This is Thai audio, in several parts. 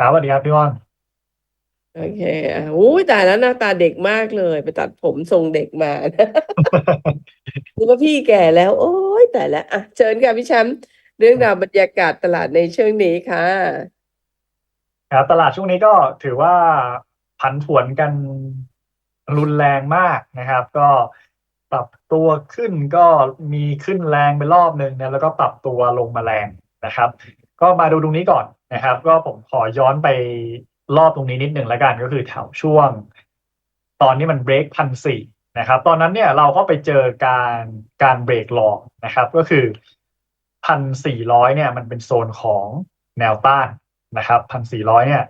ครับสวัสดีครับพี่ม่อนโอเคอะอุ้ยตายแล้วหน้าตาเด็กมากเลย ไปตัดผมทรงเด็กมา นึกว่าพี่แก่แล้ว โอ้ยแต่ละอะเชิญค่ะพี่แชมป์เรื่องราวบรรยากาศตลาดในช่วงนี้ค่ะ ครับตลาดช่วงนี้ก็ถือว่าผันผวนกันรุนแรงมากนะครับ ก็ปรับตัวขึ้นก็มีขึ้นแรงไปรอบหนึ่งนะแล้วก็ปรับตัวลงมาแรงนะครับ ก็มาดูตรงนี้ก่อน นะครับ ก็ผมขอย้อนไปรอบตรงนี้นิดหนึ่งแล้วกันก็คือแถวช่วง ตอนนี้มันเบรกพันสี่นะครับ ตอนนั้นเนี่ยเราก็ไปเจอการการเบรกหลอกนะครับ ก็คือพันสี่ร้อยเนี่ยมันเป็นโซนของแนวต้านนะครับพันสี่ร้อยเนี่ย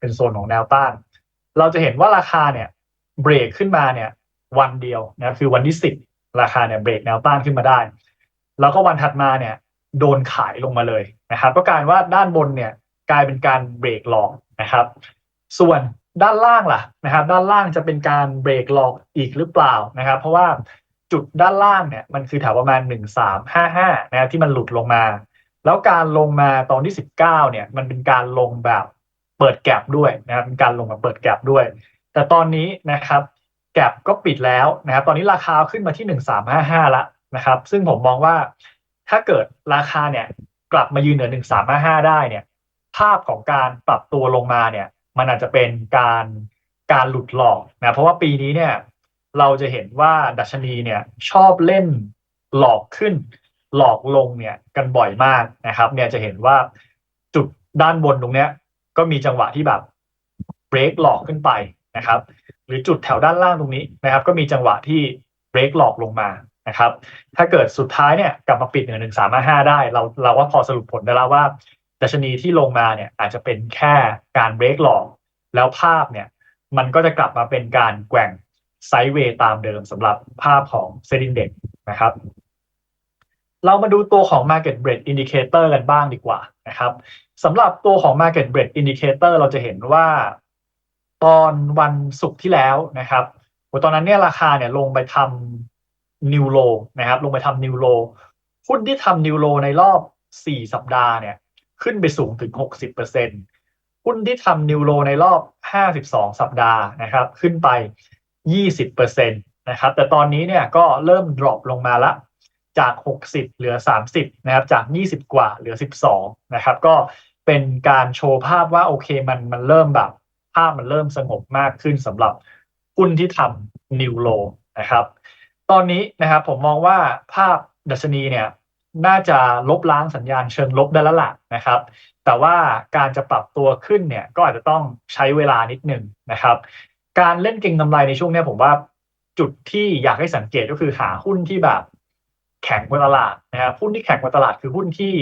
เป็นโซนของแนวต้าน เราจะเห็นว่าราคาเนี่ยเบรกขึ้นมาเนี่ยวันเดียวนะคือวันที่สิบราคาเนี่ยเบรกแนวต้านขึ้นมาได้ แล้วก็วันถัดมาเนี่ย โดนขายลงมาเลยนะครับ ก็กายว่าด้านบนเนี่ยกลายเป็นการเบรกหลอกนะครับ ส่วนด้านล่างล่ะนะครับ ด้านล่างจะเป็นการเบรกหลอกอีกหรือเปล่านะครับ เพราะว่าจุดด้านล่างเนี่ยมันคือแถวประมาณหนึ่งสามห้าห้านะครับที่มันหลุดลงมา แล้วการลงมาตอนที่สิบเก้าเนี่ยมันเป็นการลงแบบเปิดแกลบด้วยนะครับเป็นการลงแบบเปิดแกลบด้วย แต่ตอนนี้นะครับแกลบก็ปิดแล้วนะครับ ตอนนี้ราคาขึ้นมาที่หนึ่งสามห้าห้าละนะครับ ซึ่งผมมองว่า ถ้าเกิดราคาเนี่ยกลับมายืนเหนือหนึ่งสามห้าห้าได้เนี่ย ภาพของการปรับตัวลงมาเนี่ย มันอาจจะเป็นการการหลุดหลอกนะเพราะว่าปีนี้เนี่ย เราจะเห็นว่าดัชนีเนี่ยชอบเล่นหลอกขึ้น หลอกลงเนี่ยกันบ่อยมากนะครับ เนี่ยจะเห็นว่าจุดด้านบนตรงเนี้ย ก็มีจังหวะที่แบบเบรกหลอกขึ้นไปนะครับ หรือจุดแถวด้านล่างตรงนี้นะครับ ก็มีจังหวะที่เบรกหลอกลงมา นะครับถ้าเกิดสุดท้ายเนี่ยกลับมาปิดเหนือหนึ่งสามห้าได้ เราเราว่าพอสรุปผลได้แล้วว่าดัชนีที่ลงมาเนี่ยอาจจะเป็นแค่การเบรกหลอก แล้วภาพเนี่ยมันก็จะกลับมาเป็นการแกว่งไซด์เวย์ตามเดิมสำหรับภาพของเซดินเด็กนะครับ เรามาดูตัวของ Market Breadth Indicator กันบ้างดีกว่านะครับสำหรับตัวของ Market Breadth Indicator เราจะเห็นว่าตอนวันศุกร์ที่แล้วนะครับตอนนั้นเนี่ยราคาเนี่ยลงไปทำ นิวโลนะครับ ลงไปทำนิวโลหุ้นที่ทำนิวโลในรอบ 4 สัปดาห์เนี่ย ขึ้นไปสูงถึง 60%หุ้นที่ทำนิวโลในรอบ 52 สัปดาห์นะครับ ขึ้นไป 20%นะครับ แต่ตอนนี้เนี่ยก็เริ่ม drop ลงมาละจาก 60 เหลือ 30 นะครับ จาก 20 กว่าเหลือ 12 นะครับ ก็เป็นการโชว์ภาพว่าโอเคมันมันเริ่มแบบ ภาพมันเริ่มสงบมากขึ้นสำหรับหุ้นที่ทำนิวโลนะครับ ตอนนี้นะครับผมมองว่าภาพดัชนีเนี่ยน่าจะลบล้างสัญญาณเชิงลบได้แล้วล่ะนะครับ แต่ว่าการจะปรับตัวขึ้นเนี่ยก็อาจจะต้องใช้เวลานิดหนึ่งนะครับ การเล่นเก็งกำไรในช่วงนี้ผมว่าจุดที่อยากให้สังเกตก็คือหาหุ้นที่แบบแข็งกว่าตลาดนะครับหุ้นที่แข็งกว่าตลาดคือหุ้นที่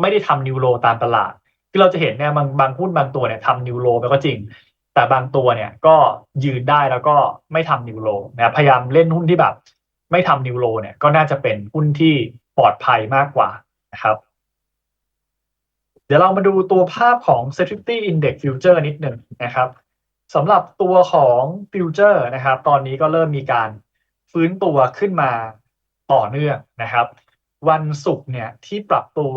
ไม่ได้ทำนิวโรตามตลาด ที่เราจะเห็นเนี่ยบางบางหุ้นบางตัวเนี่ยทำนิวโรไปก็จริง แต่บางตัวเนี่ยก็ยืนได้แล้วก็ไม่ทำนิวโรนะพยายามเล่นหุ้นที่แบบ ไม่ทำนิวโรเนี่ยก็น่าจะเป็นหุ้นที่ปลอดภัยมากกว่านะครับ เดี๋ยวเรามาดูตัวภาพของ Security Index Future นิดหนึ่งนะครับสำหรับตัวของ Future นะครับ ตอนนี้ก็เริ่มมีการฟื้นตัวขึ้นมาต่อเนื่องนะครับ วันศุกร์เนี่ยที่ปรับตัว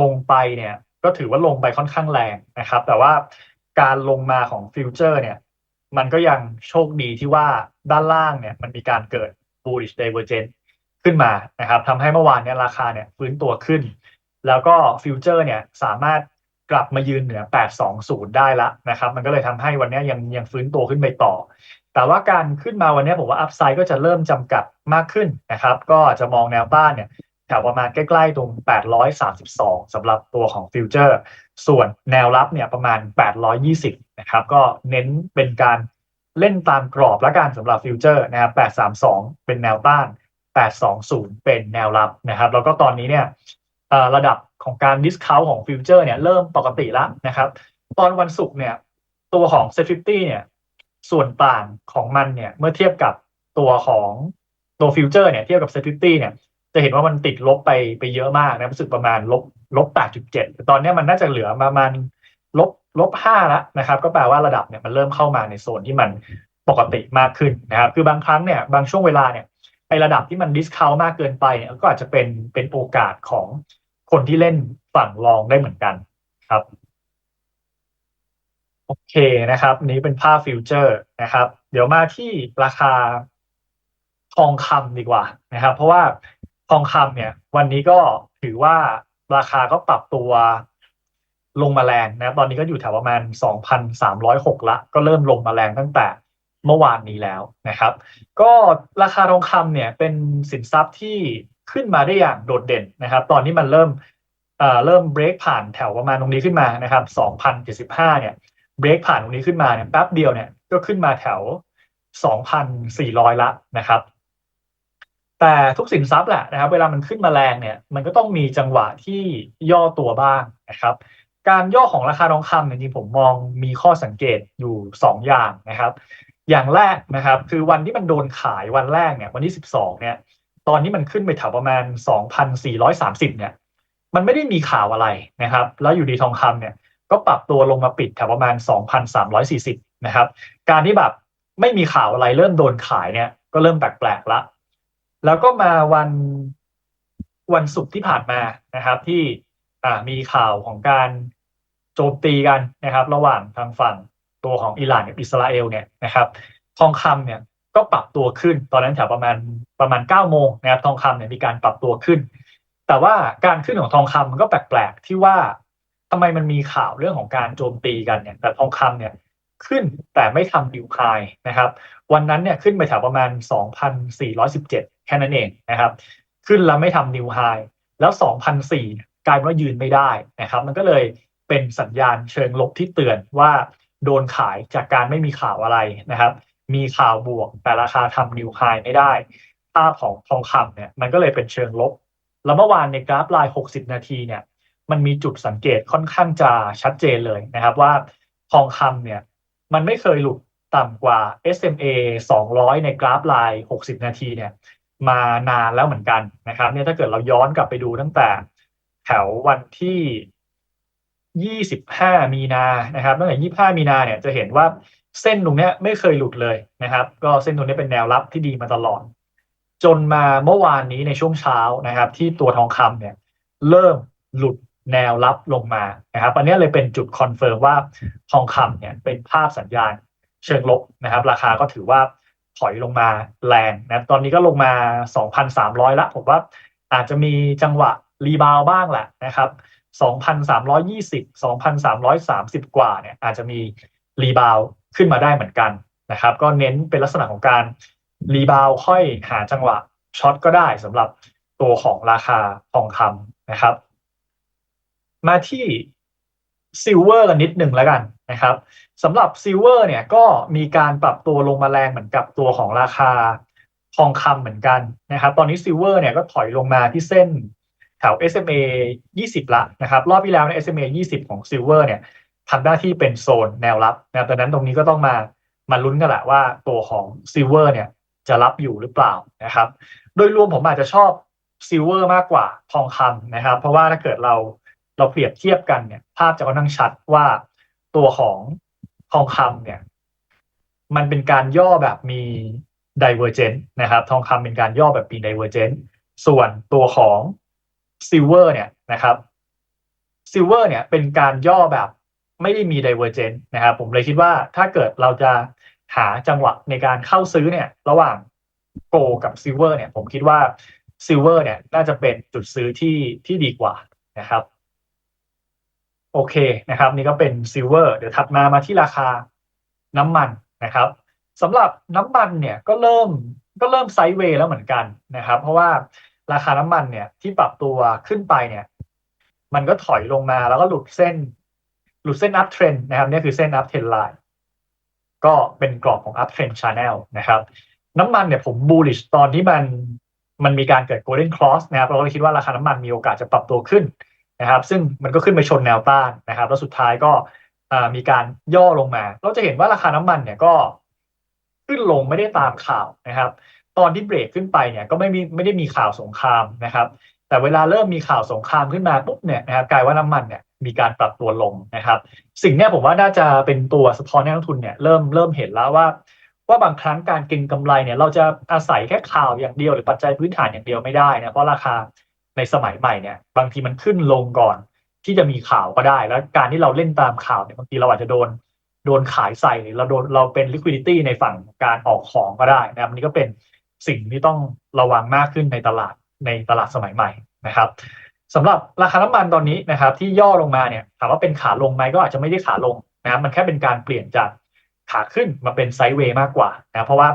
ลงไปเนี่ย ก็ถือว่าลงไปค่อนข้างแรงนะครับ แต่ว่า การลงมาของฟิวเจอร์เนี่ย มันก็ยังโชคดีที่ว่าด้านล่างเนี่ย มันมีการเกิด bullish divergence ขึ้นมานะครับทำให้เมื่อวานเนี่ยราคาเนี่ยฟื้นตัวขึ้น แล้วก็ฟิวเจอร์เนี่ยสามารถกลับมายืนเหนือ 820 ได้ละนะครับ มันก็เลยทำให้วันนี้ยังยังฟื้นตัวขึ้นไปต่อ แต่ว่าการขึ้นมาวันนี้ผมว่าอัพไซด์ก็จะเริ่มจำกัดมากขึ้นนะครับ ก็จะมองแนวต้านเนี่ย แถวประมาณใกล้ๆตรง 832สำหรับตัวของฟิวเจอร์ ส่วนแนวรับเนี่ยประมาณ 820 นะครับ ก็เน้นเป็นการเล่นตามกรอบและกันสำหรับฟิวเจอร์นะครับ 832 เป็นแนวต้าน 820 เป็นแนวรับนะครับ แล้วก็ตอนนี้เนี่ยระดับของการดิสคาวของฟิวเจอร์เนี่ยเริ่มปกติแล้วนะครับ ตอนวันศุกร์เนี่ยตัวของ s e t 50เนี่ยส่วนต่างของมันเนี่ยเมื่อเทียบกับตัวของตัวฟิวเจอร์เนี่ยเทียบกับ s e t 50เนี่ย จะเห็นว่ามันติดลบไปไปเยอะมากนะรู้สึกประมาณลบลบ8.7แต่ตอนนี้มันน่าจะเหลือประมาณลบลบ5แล้วนะครับ ก็แปลว่าระดับเนี่ยมันเริ่มเข้ามาในโซนที่มันปกติมากขึ้นนะครับ คือบางครั้งเนี่ยบางช่วงเวลาเนี่ยไอระดับที่มันดิสคาวมากเกินไปเนี่ยก็อาจจะเป็นเป็นโอกาสของคนที่เล่นฝั่งรองได้เหมือนกันครับโอเคนะครับ นี้เป็นภาพฟิวเจอร์นะครับ เดี๋ยวมาที่ราคาทองคำดีกว่านะครับ เพราะว่า ทองคำเนี่ย วันนี้ก็ถือว่าราคาก็ปรับตัวลงมาแรงนะตอนนี้ก็อยู่แถวประมาณ 2,306 ละ ก็เริ่มลงมาแรงตั้งแต่เมื่อวานนี้แล้วนะครับ ก็ราคาทองคำเนี่ยเป็นสินทรัพย์ที่ขึ้นมาได้อย่างโดดเด่นนะครับ ตอนนี้มันเริ่มเอ่อเริ่มเบรกผ่านแถวประมาณตรงนี้ขึ้นมานะครับ2,075เนี่ยเบรกผ่านตรงนี้ขึ้นมาเนี่ยแป๊บเดียวเนี่ยก็ขึ้นมาแถว 2,400 ละนะครับ แต่ทุกสินทรัพย์แหละนะครับเวลามันขึ้นมาแรงเนี่ยมันก็ต้องมีจังหวะที่ย่อตัวบ้างนะครับ การย่อของราคาทองคำจริงๆผมมองมีข้อสังเกตอยู่ 2 อย่างนะครับ อย่างแรกนะครับคือวันที่มันโดนขายวันแรกเนี่ยวันที่ 12เนี่ยตอนนี้มันขึ้นไปแถวประมาณ 2,430เนี่ยมันไม่ได้มีข่าวอะไรนะครับ แล้วอยู่ดีทองคำเนี่ยก็ปรับตัวลงมาปิดแถวประมาณ 2,340นะครับการที่แบบไม่มีข่าวอะไรเริ่มโดนขายเนี่ยก็เริ่มแปลกๆละ แล้วก็มาวันวันศุกร์ที่ผ่านมานะครับ ที่มีข่าวของการโจมตีกันนะครับ ระหว่างทางฝั่งตัวของอิหร่านกับอิสราเอลเนี่ยนะครับ ทองคำเนี่ยก็ปรับตัวขึ้น ตอนนั้นแถวประมาณประมาณ9โมงนะครับ ทองคำเนี่ยมีการปรับตัวขึ้น แต่ว่าการขึ้นของทองคำมันก็แปลกๆที่ว่าทำไมมันมีข่าวเรื่องของการโจมตีกันเนี่ย แต่ทองคำเนี่ยขึ้นแต่ไม่ทำดิวไฮนะครับ วันนั้นเนี่ยขึ้นไปแถวประมาณ 2,417 แค่นั้นเองนะครับ ขึ้นแล้วไม่ทำนิวไฮแล้ว 2,004 กลายเป็นว่ายืนไม่ได้นะครับ มันก็เลยเป็นสัญญาณเชิงลบที่เตือนว่าโดนขายจากการไม่มีข่าวอะไรนะครับ มีข่าวบวกแต่ราคาทำนิวไฮไม่ได้ ภาพของทองคำเนี่ยมันก็เลยเป็นเชิงลบ แล้วเมื่อวานในกราฟลน์60 นาทีเนี่ยมันมีจุดสังเกตค่อนข้างจะชัดเจนเลยนะครับว่าทองคำเนี่ยมันไม่เคยหลุดต่ำกว่า SMA 200 ในกราฟลน์60 นาทีเนี่ย มานานแล้วเหมือนกันนะครับเนี่ยถ้าเกิดเราย้อนกลับไปดูตั้งแต่แถววันที่ 25 มีนานะครับตั้งแต่ 25 มีนาเนี่ยจะเห็นว่าเส้นตรงเนี้ยไม่เคยหลุดเลยนะครับ ก็เส้นตรงนี้เป็นแนวรับที่ดีมาตลอด จนมาเมื่อวานนี้ในช่วงเช้านะครับ ที่ตัวทองคำเนี่ยเริ่มหลุดแนวรับลงมานะครับอันนี้เลยเป็นจุดคอนเฟิร์มว่าทองคำเนี่ยเป็นภาพสัญญาณเชิงลบนะครับ ราคาก็ถือว่า ถอยลงมาแรงนะตอนนี้ก็ลงมา 2,300 ละ ผมว่าอาจจะมีจังหวะรีบาวบ้างแหละนะครับ 2,320 2,330 กว่าเนี่ยอาจจะมีรีบาวขึ้นมาได้เหมือนกันนะครับ ก็เน้นเป็นลักษณะของการรีบาวค่อยหาจังหวะช็อตก็ได้สำหรับตัวของราคาทองคำนะครับ มาที่ซิลเวอร์กันนิดหนึ่งแล้วกัน นะครับสำหรับซิลเวอร์เนี่ยก็มีการปรับตัวลงมาแรงเหมือนกับตัวของราคาทองคำเหมือนกันนะครับ ตอนนี้ซิลเวอร์เนี่ยก็ถอยลงมาที่เส้นแถว SMA 20 ละนะครับ รอบที่แล้วใน SMA 20 ของซิลเวอร์เนี่ยทำหน้าที่เป็นโซนแนวรับนะดังนั้นตรงนี้ก็ต้องมามาลุ้นกันแหละว่าตัวของซิลเวอร์เนี่ยจะรับอยู่หรือเปล่านะครับ โดยรวมผมอาจจะชอบซิลเวอร์มากกว่าทองคำนะครับ เพราะว่าถ้าเกิดเราเราเปรียบเทียบกันเนี่ยภาพจะค่อนข้างชัดว่า ตัวของทองคำเนี่ย มันเป็นการย่อแบบมี divergent นะครับ ทองคำเป็นการย่อแบบมี divergent ส่วนตัวของซิลเวอร์เนี่ยนะครับซิลเวอร์เนี่ยเป็นการย่อแบบไม่ได้มี divergent นะครับ ผมเลยคิดว่าถ้าเกิดเราจะหาจังหวะในการเข้าซื้อเนี่ย ระหว่างโกกับซิลเวอร์เนี่ย ผมคิดว่าซิลเวอร์เนี่ย น่าจะเป็นจุดซื้อที่ที่ดีกว่านะครับ โอเคนะครับ นี่ก็เป็นซิลเวอร์เดี๋ยวถัดมามาที่ราคาน้ำมันนะครับสำหรับน้ำมันเนี่ยก็เริ่มก็เริ่มไซด์เวย์แล้วเหมือนกันนะครับ เพราะว่าราคาน้ำมันเนี่ยที่ปรับตัวขึ้นไปเนี่ย มันก็ถอยลงมาแล้วก็หลุดเส้น หลุดเส้นอัพเทรนนะครับนี่คือเส้นอัพเทรนไลน์ก็เป็นกรอบของอัพเทรนชาแนลนะครับ น้ำมันเนี่ยผมบูลลิชตอนที่มันมันมีการเกิด golden cross นะครับเราก็เลยคิดว่าราคาน้ำมันมีโอกาสจะปรับตัวขึ้น นะครับ ซึ่งมันก็ขึ้นไปชนแนวต้านนะครับ แล้วสุดท้ายก็มีการย่อลงมา เราจะเห็นว่าราคาน้ำมันเนี่ยก็ขึ้นลงไม่ได้ตามข่าวนะครับ ตอนที่เบรกขึ้นไปเนี่ยก็ไม่มีไม่ได้มีข่าวสงครามนะครับ แต่เวลาเริ่มมีข่าวสงครามขึ้นมาปุ๊บเนี่ยนะครับกลายว่าน้ำมันเนี่ยมีการปรับตัวลงนะครับ สิ่งนี้ผมว่าน่าจะเป็นตัวสะท้อนให้นักทุนเนี่ยเริ่มเริ่มเห็นแล้วว่า ว่าบางครั้งการเก็งกำไรเนี่ยเราจะอาศัยแค่ข่าวอย่างเดียวหรือปัจจัยพื้นฐานอย่างเดียวไม่ได้นะเพราะราคา ในสมัยใหม่เนี่ย บางทีมันขึ้นลงก่อนที่จะมีข่าวก็ได้ แล้วการที่เราเล่นตามข่าวเนี่ยบางทีเราอาจจะโดนโดนขายใส่หรือเราโดนเราเป็น liquidity ในฝั่งการออกของก็ได้นะครับนนี้ก็เป็นสิ่งที่ต้องระวังมากขึ้นในตลาดในตลาดสมัยใหม่นะครับสำหรับราคาน้ำมันตอนนี้นะครับ ที่ย่อลงมาเนี่ยถามว่าเป็นขาลงไหมก็อาจจะไม่ได้ขาลงนะครับมันแค่เป็นการเปลี่ยนจากขาขึ้นมาเป็นไซด์เวย์มากกว่านะเพราะว่า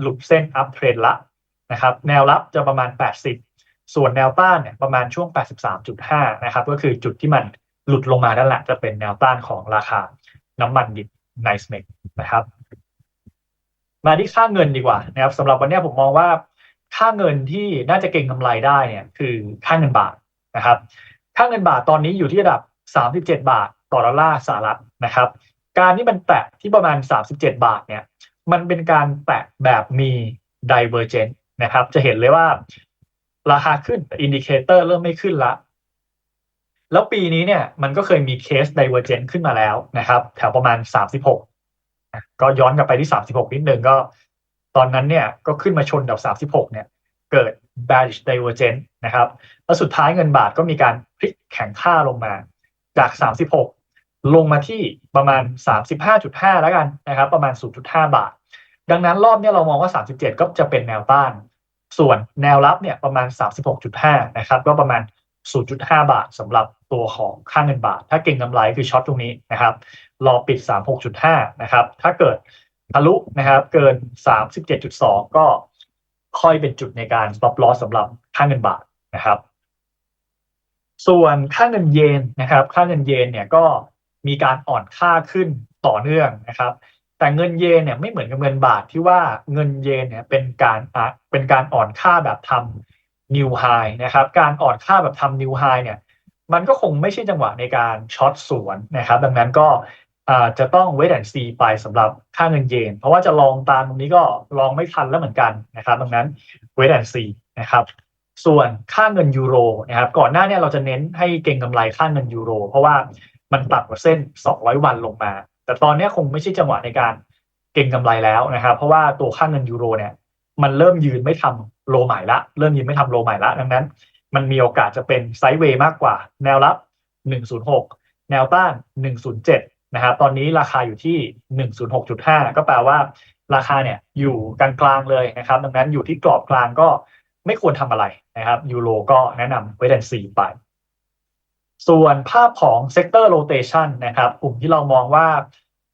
หลุดเส้นอัพเทรนละนะครับ แนวรับจะประมาณ 80 ส่วนแนวต้านเนี่ยประมาณช่วง 83.5 นะครับ ก็คือจุดที่มันหลุดลงมานั่นแหละจะเป็นแนวต้านของราคาน้ำมันดิบไนส์เมกนะครับ มาที่ค่าเงินดีกว่านะครับสำหรับวันนี้ผมมองว่าค่าเงินที่น่าจะเก็งกำไรได้เนี่ยคือค่าเงินบาทนะครับ ค่าเงินบาทตอนนี้อยู่ที่ระดับ 37 บาทต่อดอลลาร์สหรัฐนะครับ การที่มันแตะที่ประมาณ 37 บาทเนี่ย มันเป็นการแตะแบบมี divergent นะครับ จะเห็นเลยว่า ราคาขึ้นแต่อินดิเคเตอร์เริ่มไม่ขึ้นละ แล้วปีนี้เนี่ยมันก็เคยมีเคส divergent ขึ้นมาแล้วนะครับ แถวประมาณ 36 ก็ย้อนกลับไปที่ 36 นิดนึงก็ ตอนนั้นเนี่ยก็ขึ้นมาชนกับ 36 เนี่ย เกิด bearish divergent นะครับแล้วสุดท้ายเงินบาทก็มีการพลิกแข็งค่าลงมาจาก 36 ลงมาที่ประมาณ 35.5 แล้วกันนะครับ ประมาณ 0.5 บาท ดังนั้นรอบนี้เรามองว่า 37 ก็จะเป็นแนวต้าน ส่วนแนวรับเนี่ยประมาณ 36.5 นะครับ ก็ประมาณ 0.5 บาทสำหรับตัวของค่าเงินบาท ถ้าเก่งกำไรคือช็อตตรงนี้นะครับ รอปิด 36.5 นะครับ ถ้าเกิดทะลุนะครับเกิน 37.2 ก็ค่อยเป็นจุดในการ stop loss สำหรับค่าเงินบาทนะครับ ส่วนค่าเงินเยนนะครับ ค่าเงินเยนเนี่ยก็มีการอ่อนค่าขึ้นต่อเนื่องนะครับ แต่เงินเยนเนี่ยไม่เหมือนกับเงินบาทที่ว่าเงินเยนเนี่ยเป็นการอะเป็นการอ่อนค่าแบบทำ new high นะครับ การอ่อนค่าแบบทำ new high เนี่ยมันก็คงไม่ใช่จังหวะในการช็อตสวนนะครับ ดังนั้นก็จะต้อง wait and see ไปสำหรับค่าเงินเยน เพราะว่าจะลองตามตรงนี้ก็ลองไม่ทันแล้วเหมือนกันนะครับดังนั้น wait and see นะครับ ส่วนค่าเงินยูโรนะครับ ก่อนหน้านี้เราจะเน้นให้เก็งกำไรค่าเงินยูโร เพราะว่ามันตัดกว่าเส้น 200 วันลงมา แต่ตอนนี้คงไม่ใช่จังหวะในการเก็งกำไรแล้วนะครับ เพราะว่าตัวค่าเงินยูโรเนี่ย มันเริ่มยืนไม่ทำโลใหม่ละ เริ่มยืนไม่ทำโลใหม่ละ ดังนั้น มันมีโอกาสจะเป็นไซด์เวย์มากกว่า แนวรับ 106 แนวต้าน 107 นะครับ ตอนนี้ราคาอยู่ที่ 106.5 ก็แปลว่าราคาเนี่ยอยู่กลางๆเลยนะครับ ดังนั้นอยู่ที่กรอบกลางก็ไม่ควรทำอะไรนะครับยูโรก็แนะนำไว้แดนซีไป ส่วนภาพของเซกเตอร์โรเตชันนะครับ กลุ่มที่เรามองว่า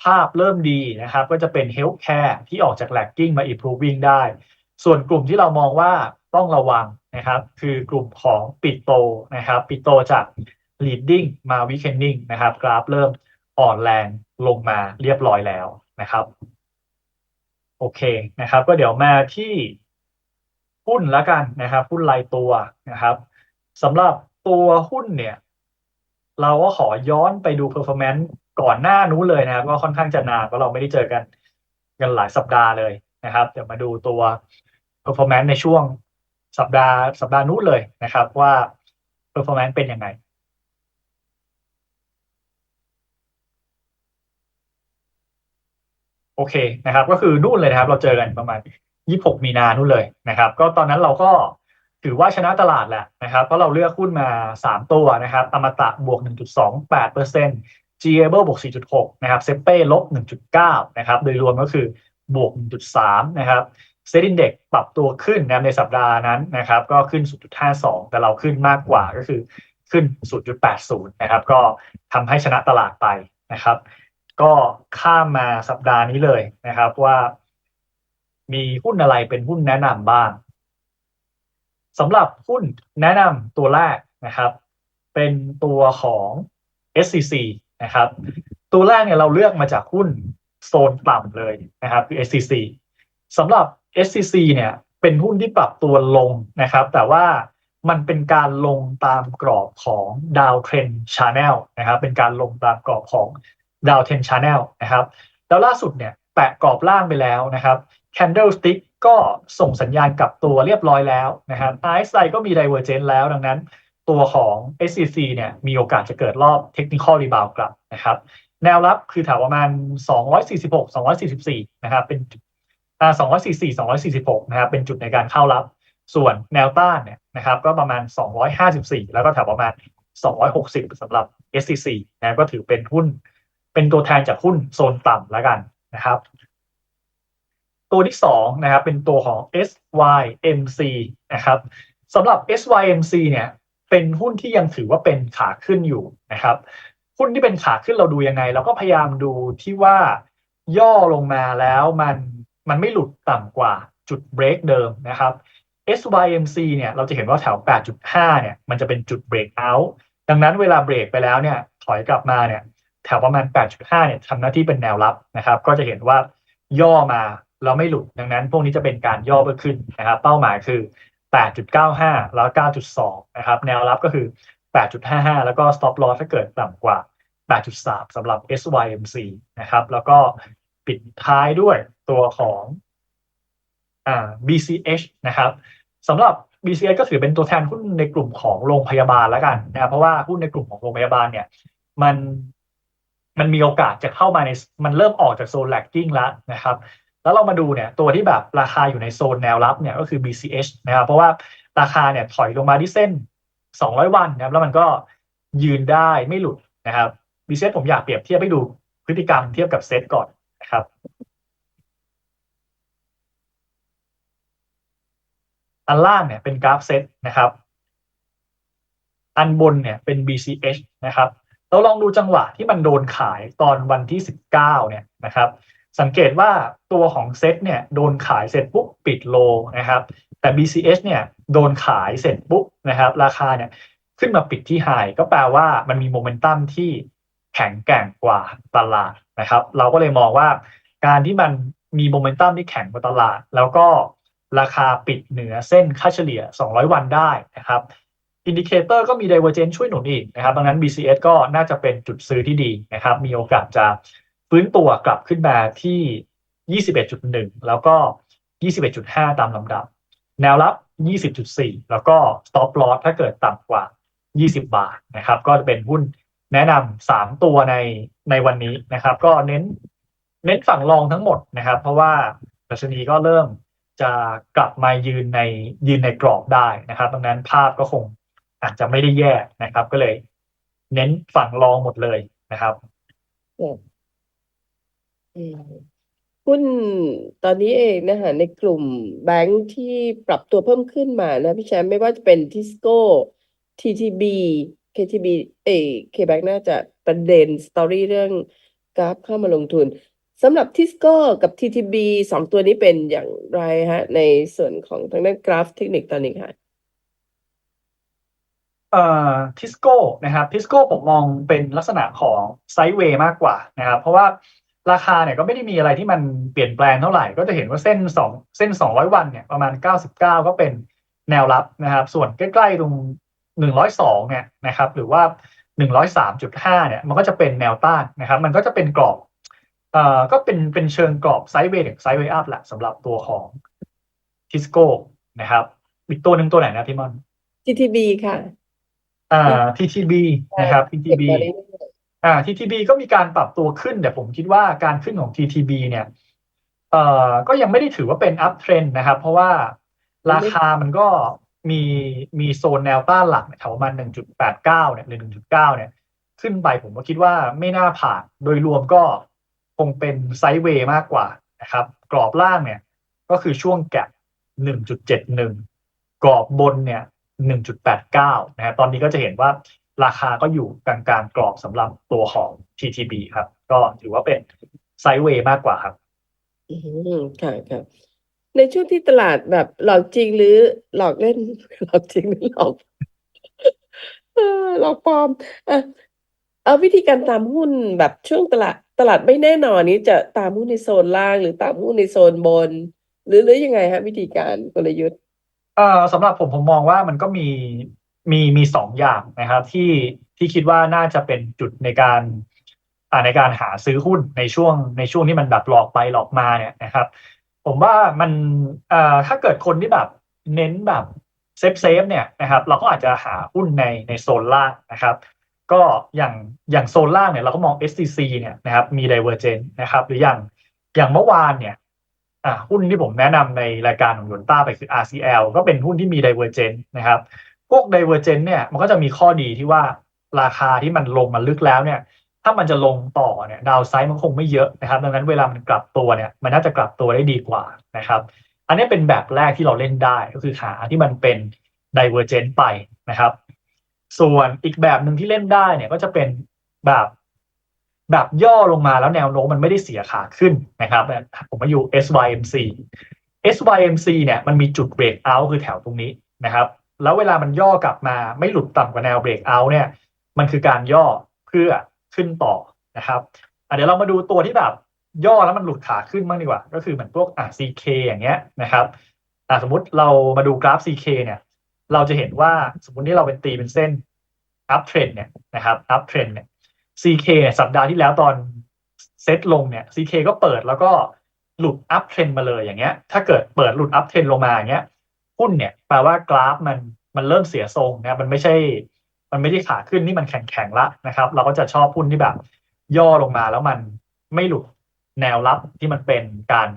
ภาพเริ่มดีนะครับ ก็จะเป็นเฮลท์แคร์ที่ออกจากแลกกิ้งมา improving ได้ ส่วนกลุ่มที่เรามองว่าต้องระวังนะครับ คือกลุ่มของปิโตนะครับ ปิโตจาก leading มา weakening นะครับ กราฟเริ่มอ่อนแรงลงมาเรียบร้อยแล้วนะครับ โอเคนะครับ ก็เดี๋ยวมาที่หุ้นล้วกันนะครับ หุ้นรายตัวนะครับสำหรับตัวหุ้นเนี่ย เราก็ขอย้อนไปดู performance ก่อนหน้านู้นเลยนะครับก็ค่อนข้างจะนานเพราะเราไม่ได้เจอกันกันหลายสัปดาห์เลยนะครับ เดี๋ยวมาดูตัว performance ในช่วงสัปดาห์สัปดาห์นู้นเลยนะครับ ว่า performance เป็นยังไง โอเคนะครับ ก็คือนู่นเลยนะครับ เราเจอกันประมาณ 26 มีนานู่นเลยนะครับ ก็ตอนนั้นเราก็ ถือว่าชนะตลาดแหละนะครับเพราะเราเลือกหุ้นมา 3 ตัวนะครับอมตะบวก 1.28% g a b l e บวก 4.6 นะครับเซเป้ลบ 1.9 นะครับ โดยรวมก็คือบวก 1.3 นะครับเซตอินเด็กปรับตัวขึ้นนะในสัปดาห์นั้นนะครับ ก็ขึ้น 0.52 แต่เราขึ้นมากกว่าก็คือขึ้น 0.80 นะครับ ก็ทำให้ชนะตลาดไปนะครับ ก็ข้ามมาสัปดาห์นี้เลยนะครับว่า มีหุ้นอะไรเป็นหุ้นแนะนำบ้าง สำหรับหุ้นแนะนำตัวแรกนะครับ เป็นตัวของ SCC นะครับ ตัวแรกเนี่ยเราเลือกมาจากหุ้นโซนต่ำเลยนะครับคือ SCC สำหรับ SCC เนี่ยเป็นหุ้นที่ปรับตัวลงนะครับ แต่ว่ามันเป็นการลงตามกรอบของดาวเทรนชาแนลนะครับ เป็นการลงตามกรอบของดาวเทรนชาแนลนะครับ แล้วล่าสุดเนี่ยแตะกรอบล่างไปแล้วนะครับ Candlestick ก็ส่งสัญญาณกลับตัวเรียบร้อยแล้วนะครับ RSI ก็มี Divergence แล้วดังนั้น ตัวของ SCC เนี่ยมีโอกาสจะเกิดรอบ Technical Rebound กลับนะครับ แนวรับคือแถวประมาณ 246 244 นะครับ เป็น244 246 นะครับ เป็นจุดในการเข้ารับ ส่วนแนวต้านเนี่ยนะครับ ก็ประมาณ 254 แล้วก็แถวประมาณ 260สำหรับ SCC นะก็ถือเป็นหุ้น เป็นตัวแทนจากหุ้นโซนต่ำแล้วกันนะครับ ตัวที่สองนะครับเป็นตัวของ SYMC นะครับสำหรับ SYMC เนี่ยเป็นหุ้นที่ยังถือว่าเป็นขาขึ้นอยู่นะครับ หุ้นที่เป็นขาขึ้นเราดูยังไง เราก็พยายามดูที่ว่าย่อลงมาแล้วมันมันไม่หลุดต่ำกว่าจุดเบรกเดิมนะครับ SYMC เนี่ยเราจะเห็นว่าแถว 8.5 เนี่ยมันจะเป็นจุดเบรกเอาท์ดังนั้นเวลาเบรกไปแล้วเนี่ยถอยกลับมาเนี่ยแถวประมาณ 8.5 เนี่ยทำหน้าที่เป็นแนวรับนะครับ ก็จะเห็นว่าย่อมา เราไม่หลุดดังนั้นพวกนี้จะเป็นการย่อเพิ่มขึ้นนะครับ เป้าหมายคือ 8.95 แล้ว 9.2 นะครับ แนวรับก็คือ 8.55 แล้วก็ stop loss ถ้าเกิดต่ำกว่า 8.3สำหรับ SYMC นะครับ แล้วก็ปิดท้ายด้วยตัวของอ่า BCH นะครับสำหรับ BCH ก็ถือเป็นตัวแทนหุ้นในกลุ่มของโรงพยาบาลแล้วกันนะครับเพราะว่าหุ้นในกลุ่มของโรงพยาบาลเนี่ย มันมันมีโอกาสจะเข้ามาในมันเริ่มออกจากโซนแลกกิ้งแล้วนะครับ แล้วเรามาดูเนี่ยตัวที่แบบราคาอยู่ในโซนแนวรับเนี่ยก็คือ BCH นะครับเพราะว่าราคาเนี่ยถอยลงมาที่เส้น 200 วันนะครับแล้วมันก็ยืนได้ไม่หลุดนะครับ BCH ผมอยากเปรียบเทียบให้ดูพฤติกรรมเทียบกับเซตก่อนนะครับอันล่างเนี่ยเป็นกราฟเซตนะครับ อันบนเนี่ยเป็น BCH นะครับ เราลองดูจังหวะที่มันโดนขายตอนวันที่ 19 เนี่ยนะครับ สังเกตว่าตัวของเซตเนี่ยโดนขายเสร็จปุ๊บปิดโลนะครับแต่ BCH เนี่ยโดนขายเสร็จปุ๊บนะครับราคาเนี่ยขึ้นมาปิดที่ไฮก็แปลว่ามันมีโมเมนตัมที่แข็งแกร่งกว่าตลาดนะครับ เราก็เลยมองว่าการที่มันมีโมเมนตัมที่แข็งกว่าตลาด แล้วก็ราคาปิดเหนือเส้นค่าเฉลี่ย 200 วันได้นะครับอินดิเคเตอร์ก็มี Divergence ช่วยหนุนอีกนะครับดังนั้น BCS ก็น่าจะเป็นจุดซื้อที่ดีนะครับ มีโอกาสจะ ฟื้นตัวกลับขึ้นมาที่ 21.1 แล้วก็ 21.5 ตามลำดับ แนวรับ 20.4 แล้วก็ stop loss ถ้าเกิดต่ำกว่า 20 บาทนะครับ ก็จะเป็นหุ้นแนะนำา3ตัวในในวันนี้นะครับ ก็เน้นเน้นฝั่งรองทั้งหมดนะครับ เพราะว่าดัชนีก็เริ่มจะกลับมายืนในยืนในกรอบได้นะครับดังนั้นภาพก็คงอาจจะไม่ได้แย่นะครับ ก็เลย เน้นฝั่งรองหมดเลยนะครับ อืม หุ้นตอนนี้เองนะคะในกลุ่มแบงค์ที่ปรับตัวเพิ่มขึ้นมานะพี่แชมป์ไม่ว่าจะเป็นทิสโก้ TTB KTB เอยเคแบงน่าจะประเด็นสตอรี่เรื่องกราฟเข้ามาลงทุนสำหรับทิสโก้กับ TTB สองตัวนี้เป็นอย่างไรฮะ ในส่วนของทางด้านกราฟเทคนิคตอนนี้ค่ะเอ่อทิสโก้นะครับทิสโก้ผมมองเป็นลักษณะของไซด์เวย์มากกว่านะครับ เพราะว่า ราคาเนี่ยก็ไม่ได้มีอะไรที่มันเปลี่ยนแปลงเท่าไหร่ ก็จะเห็นว่าเส้นสองเส้นสองร้อยวันเนี่ยประมาณเก้าสิบเก้าก็เป็นแนวรับนะครับ ส่วนใกล้ๆตรงหนึ่งร้อยสองเนี่ยนะครับ หรือว่าหนึ่งร้อยสามจุดห้าเนี่ยมันก็จะเป็นแนวต้านนะครับ มันก็จะเป็นกรอบเอ่อก็เป็นเป็นเชิงกรอบไซด์เวย์ถึงไซด์เวย์อัพแหละสำหรับตัวของทิสโก้นะครับอีกตัวหนึ่งตัวไหนนะพี่มอน TTB ค่ะ อ่า TTB นะครับเก็บ TTB มาเรื่ อ่า TTB ก็มีการปรับตัวขึ้น แต่ผมคิดว่าการขึ้นของ TTB เนี่ยเอ่อก็ยังไม่ได้ถือว่าเป็น up trend นะครับ เพราะว่าราคามันก็มีมีโซนแนวต้านหลักแถวประมาณ1.89เนี่ยหรือ1.9เนี่ย ขึ้นไปผมก็คิดว่าไม่น่าผ่าน โดยรวมก็คงเป็นไซด์เวย์มากกว่านะครับ กรอบล่างเนี่ย ก็คือช่วงแกะ1.71กรอบบนเนี่ย1.89นะครับตอนนี้ก็จะเห็นว่า ราคาก็อยู่กลางๆกรอบสำหรับตัวของ TTB ครับ ก็ถือว่าเป็นไซด์เวย์มากกว่าครับๆอืมค่ะค่ะในช่วงที่ตลาดแบบหลอกจริงหรือหลอกเล่น หลอกจริงหรือหลอกเออหลอกปลอมอะเอาวิธีการตามหุ้นแบบช่วงตลาดตลาดไม่แน่นอนนี้จะตามหุ้นในโซนล่าง หรือตามหุ้นในโซนบน หรือหรือยังไงฮะ วิธีการกลยุทธ์ เอ่อสำหรับผมผมมองว่ามันก็มี มีมีสองอย่างนะครับที่ที่คิดว่าน่าจะเป็นจุดในการอ่าในการหาซื้อหุ้นในช่วงในช่วงที่มันแบบหลอกไปหลอกมาเนี่ยนะครับ ผมว่ามันอ่อถ้าเกิดคนที่แบบเน้นแบบเซฟเซฟเนี่ยนะครับเราก็อาจจะหาหุ้นในในโซนล่างนะครับ ก็อย่างอย่างโซนล่างเนี่ยเราก็มอง SCC เนี่ยนะครับมี Divergence นะครับหรืออย่างอย่างเมื่อวานเนี่ยอ่าหุ้นที่ผมแนะนำในรายการของยนต้าไปคือ RCL ก็เป็นหุ้นที่มี Divergence นะครับ พวก Divergence เนี่ยมันก็จะมีข้อดีที่ว่าราคาที่มันลงมาลึกแล้วเนี่ย ถ้ามันจะลงต่อเนี่ยดาวไซด์มันคงไม่เยอะนะครับ ดังนั้นเวลามันกลับตัวเนี่ย มันน่าจะกลับตัวได้ดีกว่านะครับ อันนี้เป็นแบบแรกที่เราเล่นได้ก็คือหาที่มันเป็น divergent ไปนะครับ ส่วนอีกแบบหนึ่งที่เล่นได้เนี่ยก็จะเป็นแบบแบบย่อลงมาแล้วแนวโน้มมันไม่ได้เสียขาขึ้นนะครับ ผมมาอยู่ SYMC SYMC เนี่ยมันมีจุด break out คือแถวตรงนี้นะครับ แล้วเวลามันย่อกลับมาไม่หลุดต่ำกว่าแนว break out เนี่ย มันคือการย่อเพื่อขึ้นต่อนะครับเดี๋ยวเรามาดูตัวที่แบบย่อแล้วมันหลุดขาขึ้นบ้างดีกว่า ก็คือเหมือนพวกอะ CK อย่างเงี้ยนะครับอะสมมติเรามาดูกราฟ CK เนี่ย เราจะเห็นว่าสมมติที่เราเป็นตีเป็นเส้น up trend เนี่ยนะครับ up trend เนี่ย CK เนี่ยสัปดาห์ที่แล้วตอนเซตลงเนี่ย CK ก็เปิดแล้วก็หลุด up trend มาเลยอย่างเงี้ย ถ้าเกิดเปิดหลุด up trend ลงมาอย่างเงี้ย หุ้นเนี่ยแปลว่ากราฟมันมันเริ่มเสียทรงนะมันไม่ใช่ มันไม่ได้ขาขึ้นนี่มันแข็งแข็งละนะครับ เราก็จะชอบหุ้นที่แบบ ย่อลงมาแล้วมันไม่หลุดแนวรับที่มันเป็นการ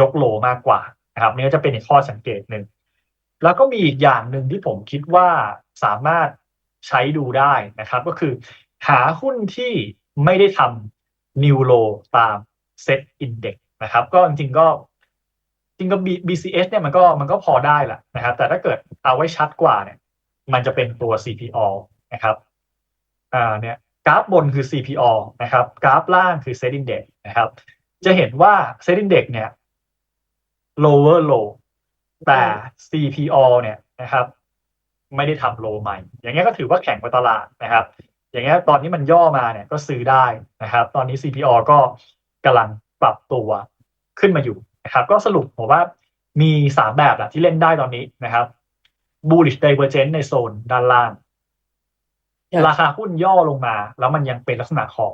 ยกโลมากกว่านะครับนี่ก็จะเป็นอีกข้อสังเกตหนึ่งแล้วก็มีอีกอย่างหนึ่งที่ผมคิดว่าสามารถใช้ดูได้นะครับ ก็คือ หาหุ้นที่ไม่ได้ทำนิวโลตามเซตอินเด็กนะครับ ก็จริงๆก็ ริงก็ BCS เนี่ยมันก็มันก็พอได้แหละนะครับ แต่ถ้าเกิดเอาไว้ชัดกว่าเนี่ย มันจะเป็นตัว CPO นะครับอ่าเนี่ยกราฟบนคือ CPO นะครับ กราฟล่างคือ Set Index นะครับ จะเห็นว่า Set Index เนี่ย lower low แต่ CPO เนี่ยนะครับ ไม่ได้ทำโลใหม่ อย่างเงี้ยก็ถือว่าแข็งกว่าตลาดนะครับ อย่างเงี้ยตอนนี้มันย่อมาเนี่ยก็ซื้อได้นะครับ ตอนนี้ CPO ก็กำลังปรับตัวขึ้นมาอยู่ นะครับก็สรุปผมว่ามีสามแบบแหละที่เล่นได้ตอนนี้นะครับ bullish divergence ในโซนด้านล่าง ราคาหุ้นย่อลงมา แล้วมันยังเป็นลักษณะของ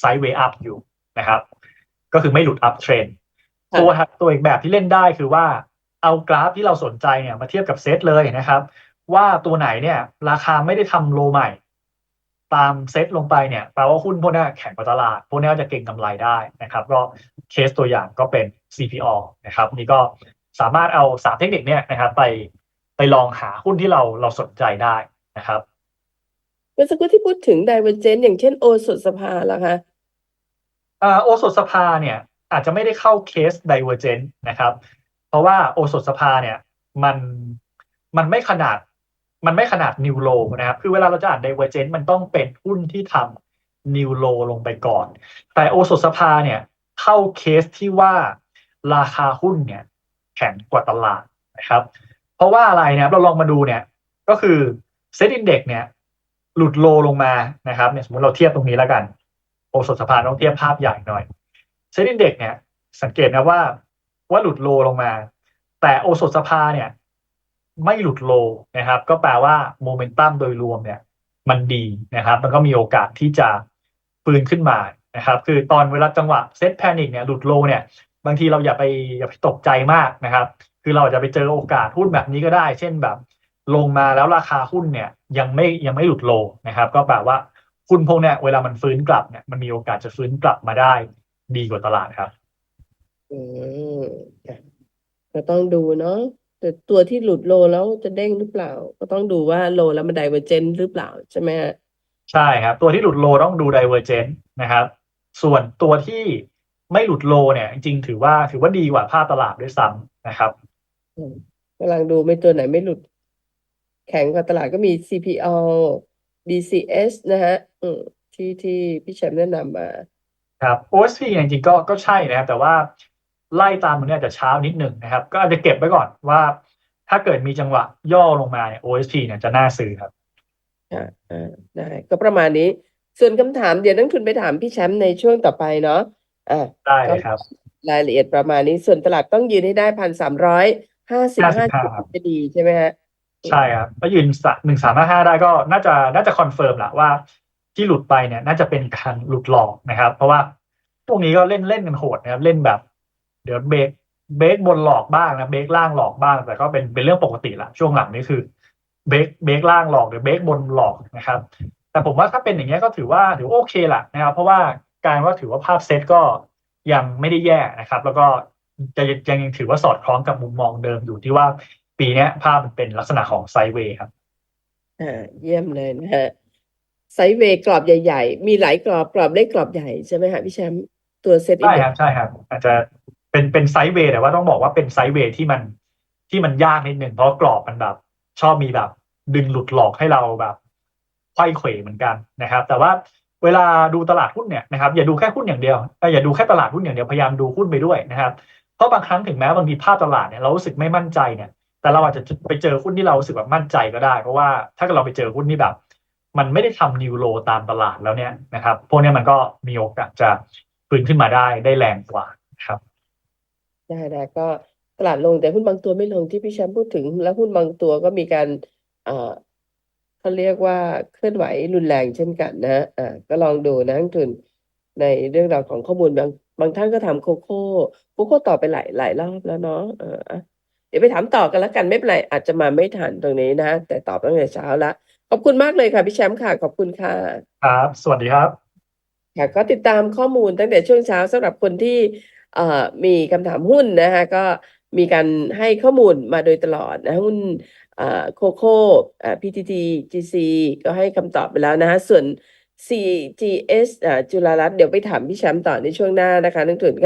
sideway up อยู่นะครับ ก็คือไม่หลุด up trend ตัวตัวอีกแบบที่เล่นได้คือว่าเอากราฟที่เราสนใจเนี่ยมาเทียบกับเซตเลยนะครับ ว่าตัวไหนเนี่ย ราคาไม่ได้ทำโลใหม่ ตามเซตลงไปเนี่ยแปลว่าหุ้นพวกนี้แข่งกับตลาด พวกนี้จะเก่งกำไรได้นะครับก็เคสตัวอย่างก็เป็น CPO นะครับนี่ก็สามารถเอาสามเทคนิคเนี่ยนะครับไปไปลองหาหุ้นที่เราเราสนใจได้นะครับเมื่อสักครู่ที่พูดถึง divergent อย่างเช่นโอสถสภาล่ะคะอ่าโอสถสภาเนี่ยอาจจะไม่ได้เข้าเคส divergent นะครับ เพราะว่าโอสถสภาเนี่ยมันมันไม่ขนาด มันไม่ขนาดนิวโลนะครับ คือเวลาเราจะอ่าน divergent มันต้องเป็นหุ้นที่ทำนิวโลลงไปก่อน แต่โอสถสภาเนี่ยเข้าเคสที่ว่าราคาหุ้นเนี่ยแข็งกว่าตลาดนะครับ เพราะว่าอะไรนะครับเราลองมาดูเนี่ยก็คือเซ็ตอินเด็กเนี่ยหลุดโลลงมานะครับเนี่ยสมมติเราเทียบตรงนี้แล้วกันโอสถสภาต้องเทียบภาพใหญ่หน่อยเซ็ตอินเด็กเนี่ยสังเกตนะว่าว่าหลุดโลลงมา แต่โอสถสภาเนี่ย ไม่หลุดโลนะครับ ก็แปลว่าโมเมนตัมโดยรวมเนี่ย มันดีนะครับ มันก็มีโอกาสที่จะฟื้นขึ้นมานะครับ คือตอนเวลาจังหวะเซ็ตแพนิคเนี่ยหลุดโลเนี่ย บางทีเราอย่าไปอย่าไปตกใจมากนะครับ คือเราจะไปเจอโอกาสหุ้นแบบนี้ก็ได้ เช่นแบบ ลงมาแล้วราคาหุ้นเนี่ย ยังไม่ยังไม่หลุดโลนะครับ ก็แปลว่าหุ้นพวกเนี้ยเวลามันฟื้นกลับเนี่ยมันมีโอกาสจะฟื้นกลับมาได้ดีกว่าตลาดครับ อืมค่ะก็ต้องดูเนาะ แต่ตัวที่หลุดโลแล้วจะเด้งหรือเปล่า ก็ต้องดูว่าโลแล้วมัน divergent หรือเปล่าใช่ไหมฮะใช่ครับ ตัวที่หลุดโลต้องดู divergent นะครับ ส่วนตัวที่ไม่หลุดโลเนี่ย จริงๆถือว่าถือว่าดีกว่าภาพตลาดด้วยซ้ำนะครับอืมกำลังดูไม่ตัวไหนไม่หลุด แข็งกว่าตลาดก็มี CPO BCS นะฮะอืมที่ที่พี่แชมป์แนะนำมาครับ OSP จริงๆก็ก็ใช่นะครับ แต่ว่า ไล่ตามมันเนี่ยจะเช้านิดหนึ่งนะครับ ก็อาจจะเก็บไว้ก่อนว่า ถ้าเกิดมีจังหวะย่อลงมาเนี่ย OSP เนี่ยจะน่าซื้อครับอ่าอ่าได้ก็ประมาณนี้ ส่วนคำถามเดี๋ยวนักทุนไปถามพี่แชมป์ในช่วงต่อไปเนาะอ่าได้เลยครับ รายละเอียดประมาณนี้ส่วนตลาดต้องยืนให้ได้พันสามร้อยห้าสิบห้า55ครับจะดีใช่ไหมฮะใช่ครับถ้ายืนหนึ่งสามห้าห้าได้ก็น่าจะน่าจะคอนเฟิร์มแหละว่าที่หลุดไปเนี่ย น่าจะเป็นการหลุดหลอกนะครับ เพราะว่าพวกนี้ก็เล่นเล่นกันโหดนะครับ เล่นแบบ เดี๋ยวเบรกเบรกบนหลอกบ้างนะเบรกล่างหลอกบ้าง แต่ก็เป็นเป็นเรื่องปกติละช่วงหลังนี่คือเบรกเบรกล่างหลอกหรือเบรกบนหลอกนะครับ แต่ผมว่าถ้าเป็นอย่างเงี้ยก็ถือว่าถือว่าโอเคแหละนะครับ เพราะว่าการว่าถือว่าภาพเซตก็ยังไม่ได้แย่นะครับ แล้วก็จะยังยังถือว่าสอดคล้องกับมุมมองเดิมอยู่ที่ว่าปีเนี้ยภาพมันเป็นลักษณะของไซด์เวย์ครับอ่าเยี่ยมเลยนะฮะไซด์เวย์กรอบใหญ่ ๆ มีหลายกรอบกรอบเล็กกรอบใหญ่ใช่ไหมคะพี่แชมป์ตัวเซตอินใช่เด็ครับใช่ครับ อาจจะ เป็นเป็นไซด์เวย์แต่ว่าต้องบอกว่าเป็นไซด์เวย์ที่มันที่มันยากนิดนึงเพราะกรอบมันแบบ ชอบมีแบบ ดึงหลุดหลอกให้เราแบบไขว้เขวเหมือนกันนะครับ แต่ว่าเวลาดูตลาดหุ้นเนี่ยนะครับอย่าดูแค่หุ้นอย่างเดียวอย่าดูแค่ตลาดหุ้นอย่างเดียวพยายามดูหุ้นไปด้วยนะครับเพราะบางครั้งถึงแม้บางทีภาพตลาดเนี่ยเรารู้สึกไม่มั่นใจเนี่ยแต่เราอาจจะไปเจอหุ้นที่เรารู้สึกแบบมั่นใจก็ได้ เพราะว่าถ้าเกิดเราไปเจอหุ้นที่แบบ มันไม่ได้ทำนิวโรตามตลาดแล้วเนี่ยนะครับ พวกนี้มันก็มีโอกาสจะฟื้นขึ้นมาได้ได้แรงกว่า นะครับได้ได้ก็ตลาดลงแต่หุ้นบางตัวไม่ลงที่พี่แชมป์พูดถึง แล้วหุ้นบางตัวก็มีการเอ่อเขาเรียกว่าเคลื่อนไหวรุนแรงเช่นกันนะอ่าก็ลองดูนะนักลงทุนในเรื่องราวของข้อมูลบางบางท่านก็ถามโคโค่โคโค่ตอบไปหลายหลายรอบแล้วเนาะเอออะเดี๋ยวไปถามต่อกันแล้วกันไม่เป็นไรอาจจะมาไม่ทันตรงนี้นะ แต่ตอบตั้งแต่เช้าละขอบคุณมากเลยค่ะพี่แชมป์ค่ะ ขอบคุณค่ะ ครับ สวัสดีครับค่ะก็ติดตามข้อมูลตั้งแต่ช่วงเช้าสำหรับคนที่เอ่อ มีคำถามหุ้นนะคะก็มีการให้ข้อมูลมาโดยตลอดนะหุ้นอ่อโคโค่เอ่อ PTT GC ก็ให้คำตอบไปแล้วนะคะส่วน CGS อ่าจุฬารัตน์เดี๋ยวไปถามพี่แชมป์ต่อในช่วงหน้านะคะนักทุน